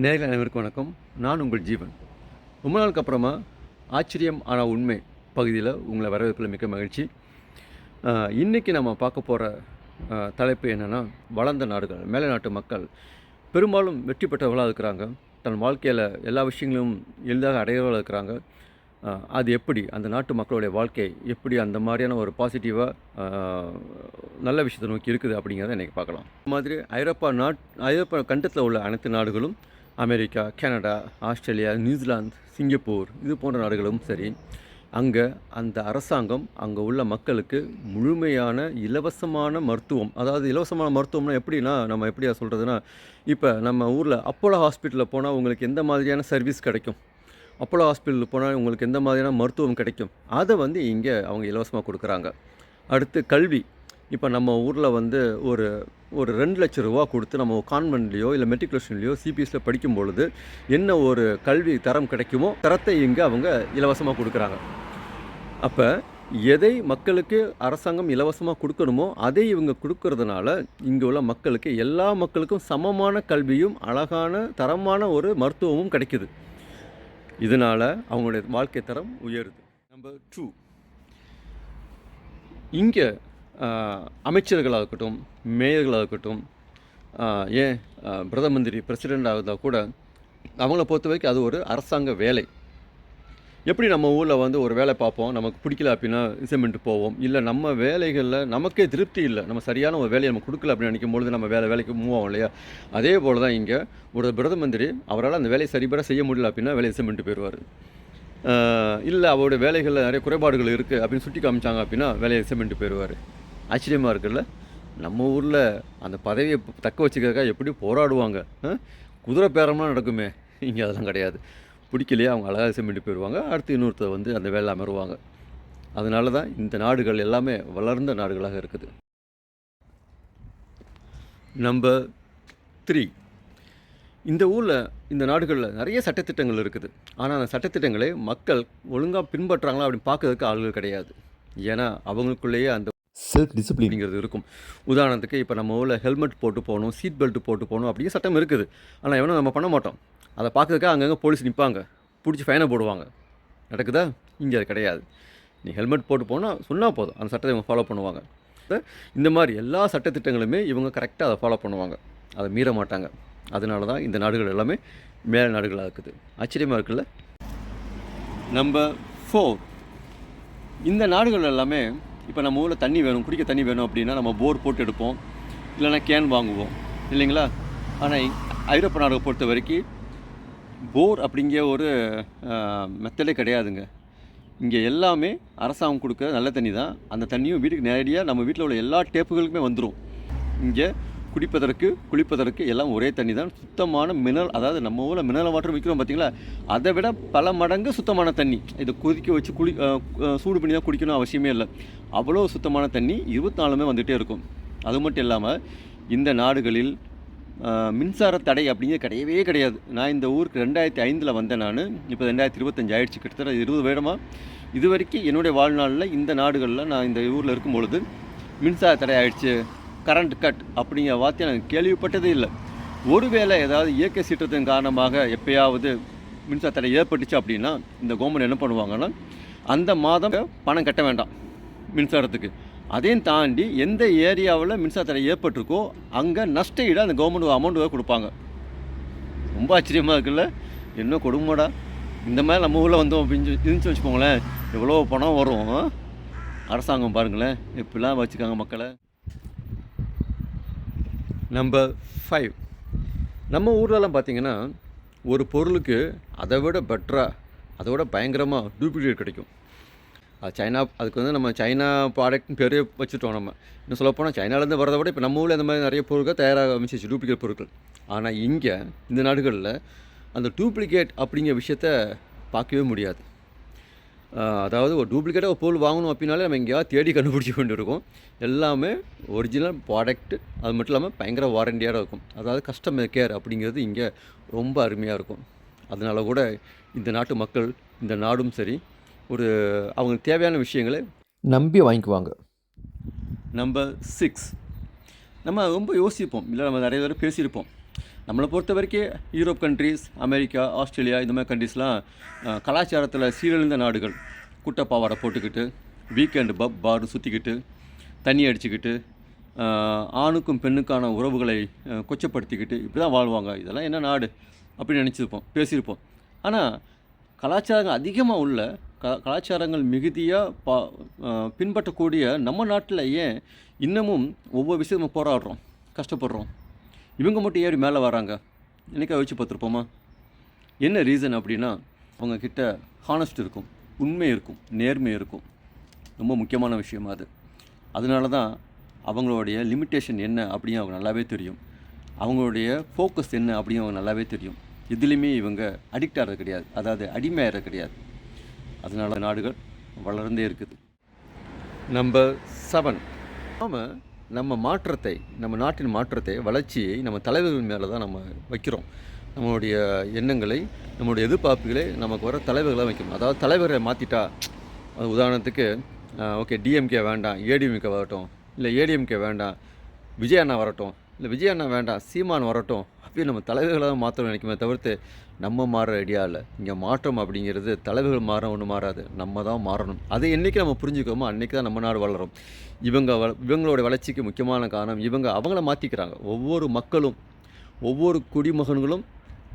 நேரில் அனைவருக்கும் வணக்கம். நான் உங்கள் ஜீவன். ரொம்ப நாளுக்கு அப்புறமா ஆச்சரியம் ஆனால் உண்மை பகுதியில் உங்களை வரவேற்பில் மிக்க மகிழ்ச்சி. இன்றைக்கி நம்ம பார்க்க போகிற தலைப்பு என்னென்னா வளர்ந்த நாடுகள் மேலை நாட்டு மக்கள். பெரும்பாலும் வெற்றி பெற்றவர்களாக இருக்கிறாங்க. தன் வாழ்க்கையில் எல்லா விஷயங்களும் எளிதாக அடையவர்களாக இருக்கிறாங்க. அது எப்படி? அந்த நாட்டு மக்களுடைய வாழ்க்கை எப்படி? அந்த மாதிரியான ஒரு பாசிட்டிவாக நல்ல விஷயத்தை நோக்கி இருக்குது அப்படிங்கிறத இன்றைக்கி பார்க்கலாம். இந்த மாதிரி ஐரோப்பா நாட் ஐரோப்பா கண்டத்தில் உள்ள அனைத்து நாடுகளும் America Canada Australia New Zealand Singapore இது போன்ற நாடுகளும் சரி அங்கே அந்த அரசாங்கம் அங்கே உள்ள மக்களுக்கு முழுமையான இலவசமான மருத்துவம் அதாவது இலவசமான மருத்துவம்னா எப்படின்னா நம்ம எப்படியா சொல்கிறதுனா இப்போ நம்ம ஊரில் அப்போலோ ஹாஸ்பிட்டலில் போனால் உங்களுக்கு எந்த மாதிரியான சர்வீஸ் கிடைக்கும்? அப்போலோ ஹாஸ்பிட்டலில் போனால் உங்களுக்கு எந்த மாதிரியான மருத்துவம் கிடைக்கும்? அதை வந்து இங்கே அவங்க இலவசமாக கொடுக்குறாங்க. அடுத்து கல்வி. இப்போ நம்ம ஊரில் வந்து ஒரு ஒரு ரெண்டு லட்ச ரூபா கொடுத்து நம்ம கான்வென்ட்லேயோ இல்லை மெட்ரிகுலேஷன்லேயோ சிபிஎஸ்சியில் படிக்கும் பொழுது என்ன ஒரு கல்வி தரம் கிடைக்குமோ தரத்தை இங்கே அவங்க இலவசமாக கொடுக்குறாங்க. அப்போ எதை மக்களுக்கு அரசாங்கம் இலவசமாக கொடுக்கணுமோ அதை இவங்க கொடுக்கறதுனால இங்கே உள்ள மக்களுக்கு எல்லா மக்களுக்கும் சமமான கல்வியும் அழகான தரமான ஒரு மருத்துவமும் கிடைக்குது. இதனால் அவங்களுடைய வாழ்க்கை தரம் உயருது. நம்பர் டூ இங்கே அமைச்சர்களாக இருக்கட்டும் மேயர்களாக இருக்கட்டும் ஏன் பிரதம மந்திரி பிரசிடெண்ட் இருந்தால் கூட அவங்கள பொறுத்த வரைக்கும் அது ஒரு அரசாங்க வேலை. எப்படி நம்ம ஊரில் வந்து ஒரு வேலை பார்ப்போம் நமக்கு பிடிக்கல அப்படின்னா இசைமெண்ட் போவோம். இல்லை நம்ம வேலைகளில் நமக்கே திருப்தி இல்லை. நம்ம சரியான ஒரு வேலையை நம்ம கொடுக்கல அப்படின்னு நினைக்கும் பொழுது நம்ம வேலை வேலைக்கு மூவ் ஆகும் இல்லையா? அதே போல் தான் இங்கே ஒரு பிரதம மந்திரி அவரால் அந்த வேலையை சரிபட செய்ய முடியல அப்படின்னா வேலையை இசைமெண்ட் போயிடுவார். இல்லை அவருடைய வேலைகளில் நிறைய குறைபாடுகள் இருக்குது அப்படின்னு சுட்டி காமிச்சாங்க அப்படின்னா வேலையை இசைமெண்ட் போயிடுவார். ஆச்சரியமாக இருக்குல்ல? நம்ம ஊரில் அந்த பதவியை தக்க வச்சுக்கிறதுக்காக எப்படி போராடுவாங்க. குதிரை பேரம்லாம் நடக்குமே. இங்கே அதெல்லாம் கிடையாது. பிடிக்கலையே அவங்க அழகாக செம்மிட்டு போயிடுவாங்க. அடுத்து இன்னொருத்தர் வந்து அந்த வேலை அமருவாங்க. அதனால தான் இந்த நாடுகள் எல்லாமே வளர்ந்த நாடுகளாக இருக்குது. நம்பர் த்ரீ இந்த ஊரில் இந்த நாடுகளில் நிறைய சட்டத்திட்டங்கள் இருக்குது. ஆனால் அந்த சட்டத்திட்டங்களை மக்கள் ஒழுங்காக பின்பற்றுறாங்களா அப்படின்னு பார்க்கறதுக்கு ஆளுகள் கிடையாது. ஏன்னா அவங்களுக்குள்ளேயே அந்த செல்ஃப் டிசிப்ளின்ங்கிறது இருக்கும். உதாரணத்துக்கு இப்போ நம்ம ஊரில் ஹெல்மெட் போட்டு போகணும் சீட் பெல்ட் போட்டு போகணும் அப்படியே சட்டம் இருக்குது. ஆனால் எவனும் நம்ம பண்ண மாட்டோம். அதை பார்க்கறதுக்கு அங்கங்கே போலீஸ் நிற்பாங்க பிடிச்சி ஃபைனை போடுவாங்க. நடக்குதா? இங்கே அது கிடையாது. நீ ஹெல்மெட் போட்டு போனால் சொன்னால் போதும். அந்த சட்டத்தை இவங்க ஃபாலோ பண்ணுவாங்க. இந்த மாதிரி எல்லா சட்டத்திட்டங்களுமே இவங்க கரெக்டாக அதை ஃபாலோ பண்ணுவாங்க. அதை மீற மாட்டாங்க. அதனால தான் இந்த நாடுகள் எல்லாமே மேல நாடுகளாக இருக்குது. ஆச்சரியமாக இருக்குல்ல? நம்பர் ஃபோர் இந்த நாடுகள் எல்லாமே இப்போ நம்ம ஊரில் தண்ணி வேணும் குடிக்க தண்ணி வேணும் அப்படின்னா நம்ம போர் போட்டு எடுப்போம். இல்லைன்னா கேன் வாங்குவோம். இல்லைங்களா? ஆனால் ஐரோப்பா நாடுகளை பொறுத்த வரைக்கும் போர் அப்படிங்கிற ஒரு மெத்தடே கிடையாதுங்க. இங்கே எல்லாமே அரசாங்கம் கொடுக்குற நல்ல தண்ணி தான். அந்த தண்ணியும் வீட்டுக்கு நேரடியாக நம்ம வீட்டில் உள்ள எல்லா டேப்புகளுக்குமே வந்துடும் இங்கே குடிப்பதற்கு குளிப்பதற்கு எல்லாம் ஒரே தண்ணி தான் சுத்தமான மினரல் அதாவது நம்ம ஊரில் மினரல் வாட்டர் விற்கிறோம் பார்த்தீங்களா அதை விட பல மடங்கு சுத்தமான தண்ணி. இதை கொதிக்க வச்சு குளி சூடு பண்ணி தான் குடிக்கணும் அவசியமே இல்லை. அவ்வளோ சுத்தமான தண்ணி இருபத்தி நாலுமே வந்துகிட்டே இருக்கும். அது மட்டும் இல்லாமல் இந்த நாடுகளில் மின்சார தடை அப்படிங்கிறது கிடையவே கிடையாது. நான் இந்த ஊருக்கு ரெண்டாயிரத்தி ஐந்தில் வந்தேன் நான். இப்போ ரெண்டாயிரத்தி இருபத்தஞ்சு ஆயிடுச்சு. கிட்டத்தட்ட இருபது வருடமாக இது வரைக்கும் என்னுடைய வாழ்நாளில் இந்த நாடுகளில் நான் இந்த ஊரில் இருக்கும் பொழுது மின்சார தடை ஆயிடுச்சு. கரண்ட் கட் அப்படிங்கிற வார்த்தையை நான் கேள்விப்பட்டதே இல்லை. ஒருவேளை ஏதாவது இயற்கை சீற்றத்தின் காரணமாக எப்பயாவது மின்சாரத்தடை ஏற்பட்டுச்சு அப்படின்னா இந்த கவர்மெண்ட் என்ன பண்ணுவாங்கன்னா அந்த மாதம் பணம் கட்ட வேண்டாம் மின்சாரத்துக்கு. அதையும் தாண்டி எந்த ஏரியாவில் மின்சாரத்தடை ஏற்பட்டிருக்கோ அங்கே நஷ்ட ஈடு அந்த கவர்மெண்ட் அமௌண்ட் கொடுப்பாங்க. ரொம்ப ஆச்சரியமாக இருக்குல்ல? என்ன கொடுமைடா? இந்த மாதிரி நம்ம ஊரில் வந்தோம் அப்படின்னு இருந்துச்சு வச்சுக்கோங்களேன். எவ்வளோ பணம் வரும். அரசாங்கம் பாருங்களேன். எப்படிலாம் வச்சுக்காங்க மக்களை. நம்பர் ஃபைவ் நம்ம ஊர்லலாம் பார்த்தீங்கன்னா ஒரு பொருளுக்கு அதை விட பெட்டராக அதை விட பயங்கரமாக டூப்ளிகேட் கிடைக்கும். அது சைனா அதுக்கு வந்து நம்ம சைனா ப்ராடக்ட்னு பேரே வச்சுட்டோம் நம்ம. இன்னும் சொல்லப்போனால் சைனாலேருந்து வரதை விட இப்போ நம்ம ஊரில் இந்த மாதிரி நிறைய பொருட்கள் தயாராக அமைச்சிச்சு டூப்ளிகேட் பொருட்கள். ஆனால் இங்கே இந்த நாடுகளில் அந்த டூப்ளிகேட் அப்படிங்கிற விஷயத்த பார்க்கவே முடியாது. அதாவது ஒரு டூப்ளிகேட்டாக ஒரு பொருள் வாங்கணும் அப்படின்னாலே நம்ம எங்கேயாவது தேடி கண்டுபிடிச்சி வேண்டியிருக்கும். எல்லாமே ஒரிஜினல் ப்ராடக்ட் அது மட்டும் இல்லாமல் பயங்கர வாரண்டியாக இருக்கும். அதாவது கஸ்டமர் கேர் அப்படிங்கிறது இங்கே ரொம்ப அருமையாக இருக்கும். அதனால் கூட இந்த நாட்டு மக்கள் இந்த நாடும் சரி ஒரு அவங்களுக்கு தேவையான விஷயங்களை நம்பி வாங்கிக்குவாங்க. நம்பர் சிக்ஸ் நம்ம ரொம்ப யோசிப்போம். இல்லை நம்ம நிறைய தடவை பேசியிருப்போம். நம்மளை பொறுத்த வரைக்கும் யூரோப் கண்ட்ரீஸ் அமெரிக்கா ஆஸ்திரேலியா இந்த மாதிரி கண்ட்ரீஸ்லாம் கலாச்சாரத்தில் சீரழிந்த நாடுகள். குட்டப்பாவாடை போட்டுக்கிட்டு வீக்கெண்டு பப் பார் சுற்றிக்கிட்டு தண்ணி அடிச்சுக்கிட்டு ஆணுக்கும் பெண்ணுக்கான உறவுகளை கொச்சப்படுத்திக்கிட்டு இப்படி தான் வாழ்வாங்க. இதெல்லாம் என்ன நாடு? அப்படின்னு நினச்சிருப்போம் பேசியிருப்போம். ஆனால் கலாச்சாரங்கள் அதிகமாக உள்ள க கலாச்சாரங்கள் மிகுதியாக பா பின்பற்றக்கூடிய நம்ம நாட்டில் ஏன் இன்னமும் ஒவ்வொரு விஷயமும் போராடுறோம் கஷ்டப்படுறோம்? இவங்க மட்டும் ஏறி மேலே வராங்க. என்னைக்கா வச்சு பார்த்துருப்போமா? என்ன ரீசன் அப்படின்னா அவங்கக்கிட்ட ஹானஸ்ட் இருக்கும் உண்மை இருக்கும் நேர்மை இருக்கும். ரொம்ப முக்கியமான விஷயம் அது. அதனால தான் அவங்களுடைய லிமிட்டேஷன் என்ன அப்படின்னு அவங்க நல்லாவே தெரியும். அவங்களுடைய ஃபோக்கஸ் என்ன அப்படின்னு அவங்க நல்லாவே தெரியும். எதுலேயுமே இவங்க அடிக்ட் ஆகிறது கிடையாது. அதாவது அடிமையாகிறது கிடையாது. அதனால நாடுகள் வளர்ந்தே இருக்குது. நம்பர் செவன் நாம நம்ம மாற்றத்தை நம்ம நாட்டின் மாற்றத்தை வளர்ச்சியை நம்ம தலைவர்கள் மேலே தான் நம்ம வைக்கிறோம். நம்மளுடைய எண்ணங்களை நம்மளுடைய எதிர்பார்ப்புகளை நமக்கு வர தலைவர்களாக வைக்கணும். அதாவது தலைவரை மாற்றிட்டா உதாரணத்துக்கு ஓகே டிஎம்கே வேண்டாம் ஏடிஎம்கே வரட்டும் இல்லை ஏடிஎம்கே வேண்டாம் விஜய் அண்ணா வரட்டும் இல்லை விஜய் அண்ணா வேண்டாம் சீமான் வரட்டும் அப்படின்னு நம்ம தலைவர்களாக தான் மாற்றணும் நினைக்குமே தவிர்த்து நம்ம மாற ஐடியா இல்லை. இங்கே மாற்றம் அப்படிங்கிறது தலைவர்கள் மாற ஒன்றும் மாறாது. நம்ம தான் மாறணும். அதை என்றைக்கு நம்ம புரிஞ்சுக்கோமோ அன்றைக்கி தான் நம்ம நாடு வளரும். இவங்க வ இவங்களோட வளர்ச்சிக்கு முக்கியமான காரணம் இவங்க அவங்கள மாற்றிக்கிறாங்க ஒவ்வொரு மக்களும் ஒவ்வொரு குடிமகன்களும்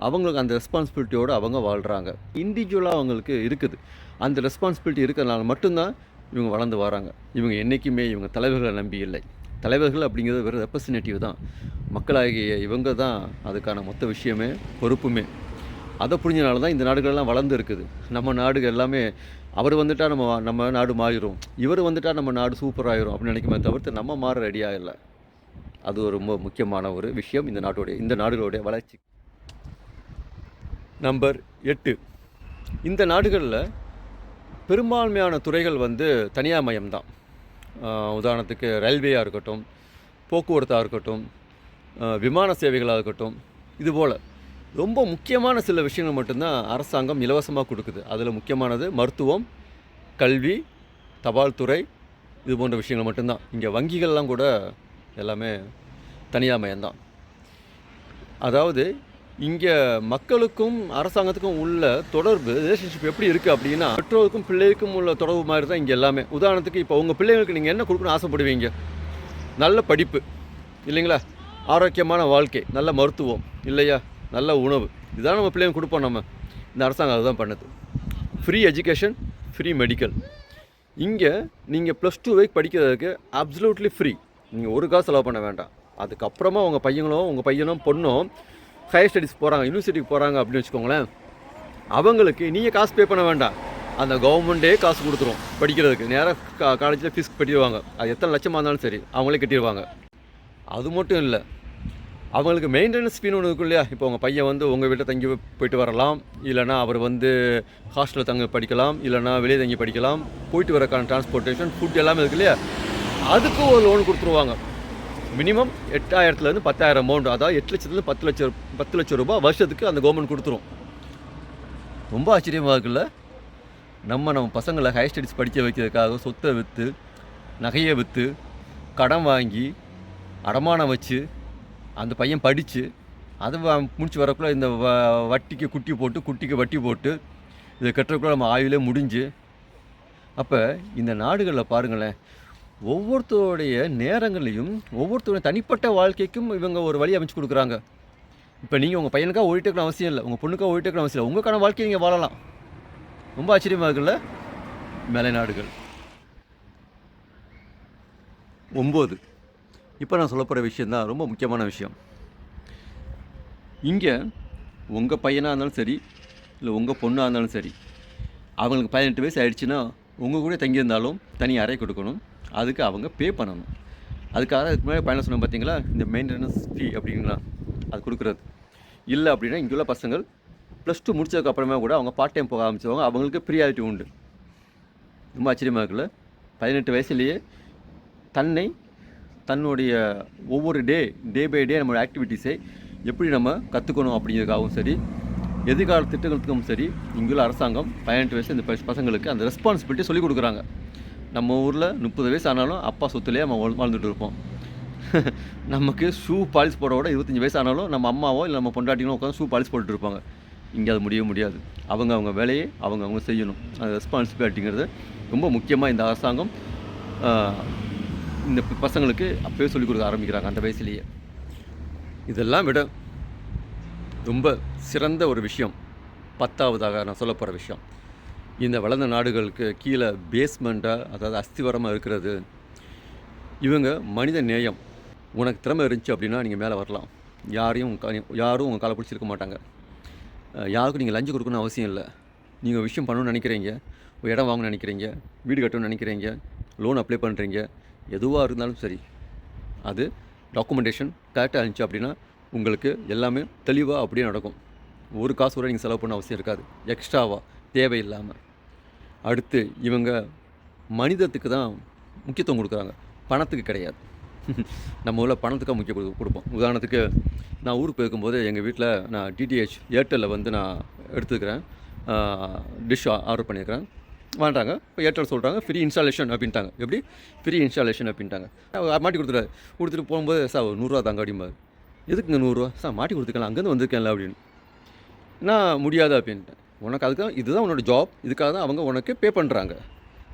அவங்களுக்கு அந்த ரெஸ்பான்சிபிலிட்டியோடு அவங்க வாழ்கிறாங்க இண்டிவிஜுவலாக அவங்களுக்கு இருக்குது. அந்த ரெஸ்பான்சிபிலிட்டி இருக்கிறதுனால மட்டும்தான் இவங்க வளர்ந்து வராங்க. இவங்க என்றைக்குமே இவங்க தலைவர்களை நம்பி இல்லை. தலைவர்கள் அப்படிங்கிறது வெறும் ரெப்ரசன்டேட்டிவ் தான். மக்களாகிய இவங்க தான் அதுக்கான மொத்த விஷயமே பொறுப்புமே. அதை புரிஞ்சனால தான் இந்த நாடுகள்லாம் வளர்ந்து இருக்குது. நம்ம நாடுகள் எல்லாமே அவர் வந்துட்டால் நம்ம நம்ம நாடு மாறிடும் இவர் வந்துட்டால் நம்ம நாடு சூப்பர் ஆயிரும் அப்படின்னு நினைக்குமே தவிர்த்து நம்ம மாற ரெடியாக இல்லை. அது ஒரு ரொம்ப முக்கியமான ஒரு விஷயம் இந்த நாட்டுடைய இந்த நாடுகளுடைய வளர்ச்சி. நம்பர் எட்டு. இந்த நாடுகளில் பெரும்பான்மையான துறைகள் வந்து தனியார் மயம்தான். தான் உதாரணத்துக்கு ரயில்வேயாக இருக்கட்டும் போக்குவரத்தாக இருக்கட்டும் விமான சேவைகளாக இருக்கட்டும் இதுபோல் ரொம்ப முக்கியமான சில விஷயங்கள் மட்டும்தான் அரசாங்கம் இலவசமாக கொடுக்குது. அதில் முக்கியமானது மருத்துவம் கல்வி தபால் துறை இது போன்ற விஷயங்கள் மட்டும்தான். இங்கே வங்கிகள்லாம் கூட எல்லாமே தனியார் மயம்தான். அதாவது இங்கே மக்களுக்கும் அரசாங்கத்துக்கும் உள்ள தொடர்பு ரிலேஷன்ஷிப் எப்படி இருக்குது அப்படின்னா பெற்றோருக்கும் பிள்ளைக்கும் உள்ள தொடர்பு மாதிரி தான் இங்கே எல்லாமே. உதாரணத்துக்கு இப்போ உங்கள் பிள்ளைங்களுக்கு நீங்கள் என்ன கொடுக்கணும்னு ஆசைப்படுவீங்க? நல்ல படிப்பு இல்லைங்களா? ஆரோக்கியமான வாழ்க்கை நல்ல மருத்துவம் இல்லையா? நல்ல உணவு. இதுதான் நம்ம பிள்ளைங்க கொடுப்போம் நம்ம. இந்த அரசாங்கம் அதுதான் பண்ணுது. ஃப்ரீ எஜுகேஷன் ஃப்ரீ மெடிக்கல் இங்கே நீங்கள் ப்ளஸ் டூ வரைக்கும் படிக்கிறதுக்கு அப்சலூட்லி ஃப்ரீ நீங்கள் ஒரு காசு செலவு பண்ண வேண்டாம். அதுக்கப்புறமா உங்கள் பையங்களும் உங்கள் பையனும் பொண்ணும் ஹையர் ஸ்டடீஸ் போகிறாங்க யூனிவர்சிட்டிக்கு போகிறாங்க அப்படின்னு வச்சுக்கோங்களேன் அவங்களுக்கு நீங்கள் காசு பே பண்ண வேண்டாம். அந்த கவர்மெண்ட்டே காசு கொடுத்துரும் படிக்கிறதுக்கு. நேராக காலேஜில் ஃபீஸ் கட்டிடுவாங்க. அது எத்தனை லட்சமாக இருந்தாலும் சரி அவங்களே கட்டிடுவாங்க. அது மட்டும் இல்லை அவங்களுக்கு மெயின்டெனன்ஸ் ஃபீன் ஒன்று இருக்கும் இல்லையா இப்போ உங்கள் பையன் வந்து உங்கள் வீட்டில் தங்கி போயிட்டு வரலாம். இல்லைனா அவர் வந்து ஹாஸ்டலில் தங்க படிக்கலாம். இல்லைனா வெளியே தங்கி படிக்கலாம். போயிட்டு வரக்கான டிரான்ஸ்போர்ட்டேஷன் ஃபுட் எல்லாமே இருக்கு இல்லையா? அதுக்கும் ஒரு லோன் கொடுத்துருவாங்க. மினிமம் எட்டாயிரத்துலேருந்து பத்தாயிரம் அமௌண்ட் அதாவது எட்டு லட்சத்துலேருந்து பத்து லட்சம் பத்து லட்சம் ரூபாய் வருஷத்துக்கு அந்த கவர்மெண்ட் கொடுத்துரும். ரொம்ப ஆச்சரியமாக இருக்குல்ல? நம்ம நம்ம பசங்களை ஹையர் ஸ்டடீஸ் படிக்க வைக்கிறதுக்காக சொத்தை விற்று நகையை விற்று கடன் வாங்கி அடமானம் வச்சு அந்த பையன் படித்து அதை முடிச்சு வரக்குள்ளே இந்த வ வட்டிக்கு குட்டி போட்டு குட்டிக்கு வட்டி போட்டு இதை கட்டுறக்குள்ள நம்ம ஆயுளே முடிஞ்சு. அப்போ இந்த நாடுகளில் பாருங்களேன் ஒவ்வொருத்தருடைய நேரங்களையும் ஒவ்வொருத்தருடைய தனிப்பட்ட வாழ்க்கைக்கும் இவங்க ஒரு வழி அமைச்சு கொடுக்குறாங்க. இப்போ நீங்கள் உங்கள் பையனுக்காக ஓடிட்டு அவசியம் இல்லை. உங்கள் பொண்ணுக்காக ஓடிட்டு அவசியம் இல்லை. உங்களுக்கான வாழ்க்கையை நீங்கள் வாழலாம். ரொம்ப ஆச்சரியமாக இருக்குல்ல? மேலை நாடுகள். ஒம்பது. இப்போ நான் சொல்ல போகிற விஷயம் தான் ரொம்ப முக்கியமான விஷயம். இங்கே உங்கள் பையனாக இருந்தாலும் சரி இல்லை உங்கள் பொண்ணாக இருந்தாலும் சரி அவங்களுக்கு பதினெட்டு வயசு ஆயிடுச்சுன்னா உங்கள் கூட தங்கியிருந்தாலும் தனி அறை கொடுக்கணும். அதுக்கு அவங்க பே பண்ணணும். அதுக்காக அதுக்கு முன்னாடி பயணம் சொன்னோம் பார்த்தீங்களா இந்த மெயின்டெனன்ஸ் ஃபீ அப்படிங்களா? அது கொடுக்குறது. இல்லை அப்படின்னா இங்கே உள்ள பசங்கள் ப்ளஸ் டூ முடிச்சதுக்கு கூட அவங்க பார்ட் டைம் போக ஆரம்பிச்சவங்க அவங்களுக்கு ப்ரியாரிட்டி உண்டு. ரொம்ப ஆச்சரியமாக இருக்குல்ல? பதினெட்டு வயசுலேயே தன்னை தன்னுடைய ஒவ்வொரு டே டே பை டே நம்மளோட ஆக்டிவிட்டீஸை எப்படி நம்ம கற்றுக்கணும் அப்படிங்கிறதுக்காகவும் சரி எதிர்கால திட்டங்களுக்கும் சரி இங்குள்ள அரசாங்கம் பதினெட்டு வயசு இந்த பசங்களுக்கு அந்த ரெஸ்பான்சிபிலிட்டி சொல்லிக் கொடுக்குறாங்க. நம்ம ஊரில் முப்பது வயசு ஆனாலும் அப்பா சொத்துலேயே நம்ம வாழ்ந்துட்டு இருப்போம். நமக்கு ஷூ பாலிஷ் போட விட இருபத்தஞ்சி வயசு ஆனாலும் நம்ம அம்மாவோ இல்லை நம்ம பொண்டாட்டிங்களோ உட்காந்து ஷூ பாலிஷ் போட்டுட்டு இருப்பாங்க. இங்கே அது முடியவே முடியாது. அவங்க அவங்க வேலையை அவங்க அவங்க செய்யணும். அந்த ரெஸ்பான்சிபிலிட்டிங்கிறது ரொம்ப முக்கியமாக இந்த அரசாங்கம் இந்த பசங்களுக்கு அப்போயே சொல்லிக் கொடுக்க ஆரம்பிக்கிறாங்க அந்த வயசுலேயே. இதெல்லாம் விட ரொம்ப சிறந்த ஒரு விஷயம் பத்தாவதாக நான் சொல்ல போகிற விஷயம். இந்த வளர்ந்த நாடுகளுக்கு கீழே பேஸ்மெண்ட்டாக அதாவது அஸ்திவரமாக இருக்கிறது இவங்க மனித நேயம். உனக்கு திறமை இருந்துச்சு அப்படின்னா நீங்கள் மேலே வரலாம். யாரையும் யாரும் உங்கள் காலை பிடிச்சிருக்க மாட்டாங்க. யாருக்கும் நீங்கள் லஞ்சம் கொடுக்கணும்னு அவசியம் இல்லை. நீங்கள் விஷயம் பண்ணணும்னு நினைக்கிறீங்க ஒரு இடம் வாங்கணும்னு நினைக்கிறீங்க வீடு கட்டணும்னு நினைக்கிறீங்க லோன் அப்ளை பண்ணுறீங்க எதுவாக இருந்தாலும் சரி அது டாக்குமெண்டேஷன் கரெக்டாக இருந்துச்சு அப்படின்னா உங்களுக்கு எல்லாமே தெளிவாக அப்படியே நடக்கும். ஒரு காசு கூட நீங்கள் செலவு பண்ண அவசியம் இருக்காது. எக்ஸ்ட்ராவாக தேவையில்லாமல் அடுத்து இவங்க மனிதத்துக்கு தான் முக்கியத்துவம் கொடுக்குறாங்க. பணத்துக்கு கிடையாது. நம்ம ஊரில் பணத்துக்காக முக்கிய கொடுப்போம். உதாரணத்துக்கு நான் ஊருக்கு போயிருக்கும்போது எங்கள் வீட்டில் நான் டிடிஹெச் ஏர்டெல்லில் வந்து நான் எடுத்துக்கிறேன். டிஷ் ஆர்டர் பண்ணியிருக்கிறேன். வாண்டாங்க இப்போ ஏர்டெல் சொல்கிறாங்க ஃப்ரீ இன்ஸ்டாலேஷன் அப்படின்ட்டாங்க. எப்படி? ஃப்ரீ இன்ஸ்டாலேஷன் அப்படின்ட்டாங்க. மாட்டி கொடுத்துட்டாரு. கொடுத்துட்டு போகும்போது சார் ஒரு நூறுரூவா தாங்க அப்படிம்பாரு. எதுக்குங்க நூறுரூவா சார் மாட்டி கொடுத்துக்கலாம். அங்கேருந்து வந்திருக்கேன்ல அப்படின்னு. நான் முடியாது அப்படின்ட்டேன். உனக்கு அதுக்கு இதுதான் உன்னோட ஜாப் இதுக்காக தான் அவங்க உனக்கு பே பண்ணுறாங்க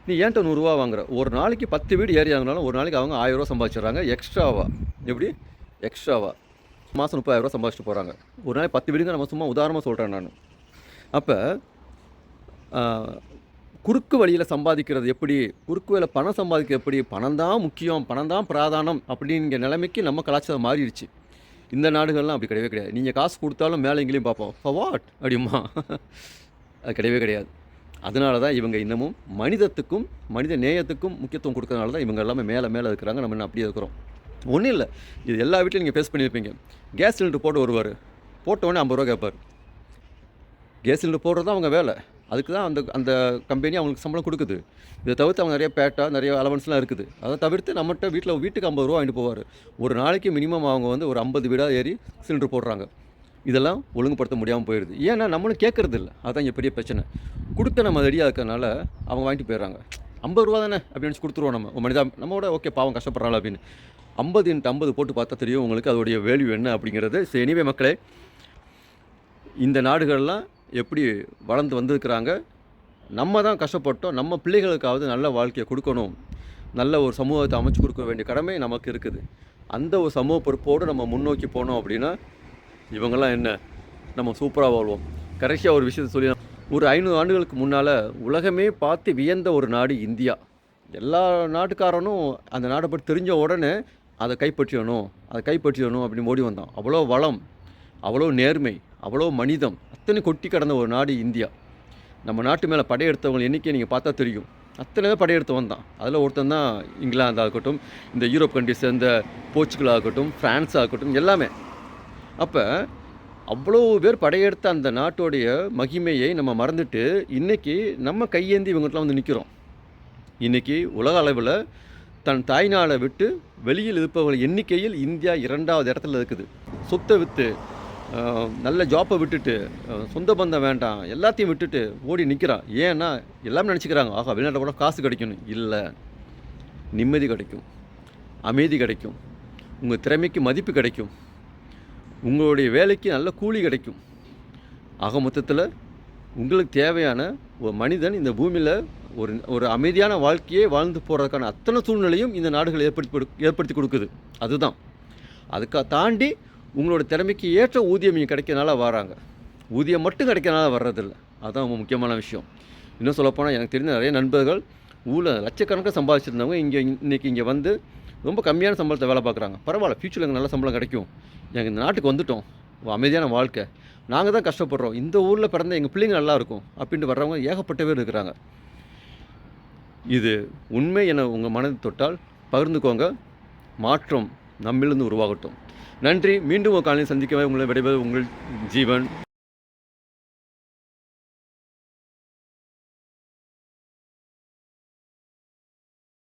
நீ ஏன்ட்ட நூறுரூவா வாங்குற? ஒரு நாளைக்கு பத்து வீடு ஏறி ஆகினாலும் ஒரு நாளைக்கு அவங்க ஆயிரரூவா சம்பாதிச்சிடுறாங்க. எக்ஸ்ட்ராவா? எப்படி? எக்ஸ்ட்ராவா. மாதம் முப்பதாயிரரூவா சம்பாதிச்சிட்டு போகிறாங்க ஒரு நாளைக்கு பத்து வீடுங்க நம்ம சும்மா உதாரணமாக சொல்கிறேன் நான். அப்போ குறுக்கு வழியில் சம்பாதிக்கிறது எப்படி? குறுக்கு வழியில் பணம் சம்பாதிக்கிறது எப்படி? பணம் தான் முக்கியம் பணம் தான் பிராதானம் அப்படிங்கிற நிலைமைக்கு நம்ம கலாச்சாரம் மாறிடுச்சு. இந்த நாடுகள்லாம் அப்படி கிடையவே கிடையாது. நீங்கள் காசு கொடுத்தாலும் மேலே எங்கேயும் பார்ப்போம். ஃபார் வாட் அப்படிமா அது கிடையவே கிடையாது. அதனால தான் இவங்க இன்னமும் மனிதத்துக்கும் மனித நேயத்துக்கும் முக்கியத்துவம் கொடுக்கறனால தான் இவங்க எல்லாமே மேலே மேலே இருக்கிறாங்க. நம்ம இன்னும் அப்படியே இருக்கிறோம். ஒன்றும் இல்லை. இது எல்லா வீட்லையும் நீங்கள் ஃபேஸ் பண்ணியிருப்பீங்க. கேஸ் சிலிண்டர் போட்டு வருவார். போட்ட உடனே ஐம்பது ரூபா கேட்பார். கேஸ் சிலிண்டர் போடுறது தான் அவங்க வேலை. அதுக்கு தான் அந்த அந்த கம்பெனி அவங்களுக்கு சம்பளம் கொடுக்குது. இதை தவிர்த்து அவங்க நிறைய பேட்டா நிறைய அலவன்ஸ்லாம் இருக்குது. அதை தவிர்த்து நம்மகிட்ட வீட்டில் வீட்டுக்கு ஐம்பது ரூபா வாங்கிட்டு போவார். ஒரு நாளைக்கு மினிமம் அவங்க வந்து ஒரு ஐம்பது வீடாக ஏறி சிலிண்டர் போடுறாங்க. இதெல்லாம் ஒழுங்குபடுத்த முடியாமல் போயிடுது ஏன்னா நம்மளும் கேட்குறது இல்லை. அதான் இங்கே பெரிய பிரச்சனை. கொடுத்த நம்ம ரெடியாக இருக்கிறனால அவங்க வாங்கிட்டு போயிடுறாங்க. ஐம்பது ரூபா தானே அப்படின்னு நினச்சி கொடுத்துருவோம் நம்ம. மனிதா நம்மோட ஓகே பாவம் கஷ்டப்படுறாள் அப்படின்னு. ஐம்பது இன்ட்டு ஐம்பது போட்டு பார்த்தா தெரியும் உங்களுக்கு அதோடைய வேல்யூ என்ன அப்படிங்கிறது. சரி எனிவே மக்களே இந்த நாடுகள்லாம் எப்படி வளர்ந்து வந்திருக்கிறாங்க? நம்ம தான் கஷ்டப்பட்டோம். நம்ம பிள்ளைகளுக்காவது நல்ல வாழ்க்கையை கொடுக்கணும். நல்ல ஒரு சமூகத்தை அமைச்சு கொடுக்க வேண்டிய கடமை நமக்கு இருக்குது. அந்த ஒரு சமூக பொறுப்போடு நம்ம முன்னோக்கி போனோம் அப்படின்னா இவங்கெல்லாம் என்ன? நம்ம சூப்பராக வாழ்வோம். கடைசியாக ஒரு விஷயத்தை சொல்லி ஒரு ஐநூறு ஆண்டுகளுக்கு முன்னால் உலகமே பார்த்து வியந்த ஒரு நாடு இந்தியா. எல்லா நாட்டுக்காரனும் அந்த நாட்டை பற்றி தெரிஞ்ச உடனே அதை கைப்பற்றிடணும் அதை கைப்பற்றிடணும் அப்படின்னு ஓடி வந்தான். அவ்வளோ வளம் அவ்வளோ நேர்மை அவ்வளோ மனிதம். அத்தனை கொட்டி கடந்த ஒரு நாடு இந்தியா. நம்ம நாட்டு மேலே படையெடுத்தவங்க எண்ணிக்கை நீங்கள் பார்த்தா தெரியும். அத்தனை படையெடுத்தவன் தான் அதில் ஒருத்தன் தான் இங்கிலாந்து ஆகட்டும் இந்த யூரோப் கண்ட்ரிஸ் இந்த போர்ச்சுகல் ஆகட்டும் ஃப்ரான்ஸ் ஆகட்டும் எல்லாமே. அப்போ அவ்வளோ பேர் படையெடுத்த அந்த நாட்டோடைய மகிமையை நம்ம மறந்துட்டு இன்றைக்கி நம்ம கையேந்தி இவங்ககிட்டலாம் வந்து நிற்கிறோம் இன்றைக்கி உலக அளவில் தன் தாய்நாளை விட்டு வெளியில் இருப்பவர்கள் எண்ணிக்கையில் இந்தியா இரண்டாவது இடத்துல இருக்குது. சொத்தை விற்று நல்ல ஜாப்பை விட்டுட்டு சொந்த பந்தம் வேண்டாம் எல்லாத்தையும் விட்டுட்டு ஓடி நிற்கிறான் ஏன்னா எல்லாமே நினச்சிக்கிறாங்க ஆகா வெளிநாட்டில் கூட காசு கிடைக்கணும் இல்லை. நிம்மதி கிடைக்கும். அமைதி கிடைக்கும். உங்கள் திறமைக்கு மதிப்பு கிடைக்கும். உங்களுடைய வேலைக்கு நல்ல கூலி கிடைக்கும். ஆக மொத்தத்தில் உங்களுக்கு தேவையான ஒரு மனிதன் இந்த பூமியில் ஒரு ஒரு அமைதியான வாழ்க்கையே வாழ்ந்து போகிறதுக்கான அத்தனை சூழ்நிலையும் இந்த நாடுகள் ஏற்படுத்தி கொடு- ஏற்படுத்தி கொடுக்குது. அதுதான். அதுக்காக தாண்டி உங்களோட திறமைக்கு ஏற்ற ஊதியம் இங்கே கிடைக்கிறனால வராங்க. ஊதியம் மட்டும் கிடைக்கிறனால வர்றதில்ல. அதுதான் ரொம்ப முக்கியமான விஷயம். இன்னும் சொல்லப்போனால் எனக்கு தெரிஞ்ச நிறைய நண்பர்கள் ஊரில் லட்சக்கணக்காக சம்பாதிச்சிருந்தவங்க இங்கே இன்றைக்கி இங்கே வந்து ரொம்ப கம்மியான சம்பளத்தை வேலை பார்க்குறாங்க. பரவாயில்ல ஃப்யூச்சரில் நல்ல சம்பளம் கிடைக்கும். எங்கள் இந்த நாட்டுக்கு வந்துட்டோம். அமைதியான வாழ்க்கை. நாங்கள் தான் கஷ்டப்படுறோம். இந்த ஊரில் பிறந்த எங்கள் பிள்ளைங்க நல்லா இருக்கும் அப்படின்ட்டு வர்றவங்க ஏகப்பட்ட பேர் இருக்கிறாங்க. இது உண்மை என உங்கள் மனதை தொட்டால் பகிர்ந்துக்கோங்க. மாற்றம் நம்மிலிருந்து உருவாகட்டும். நன்றி. மீண்டும் ஒரு காலையில் சந்திக்கவே? உங்களை விடைபெறுவது உங்கள் ஜீவன்.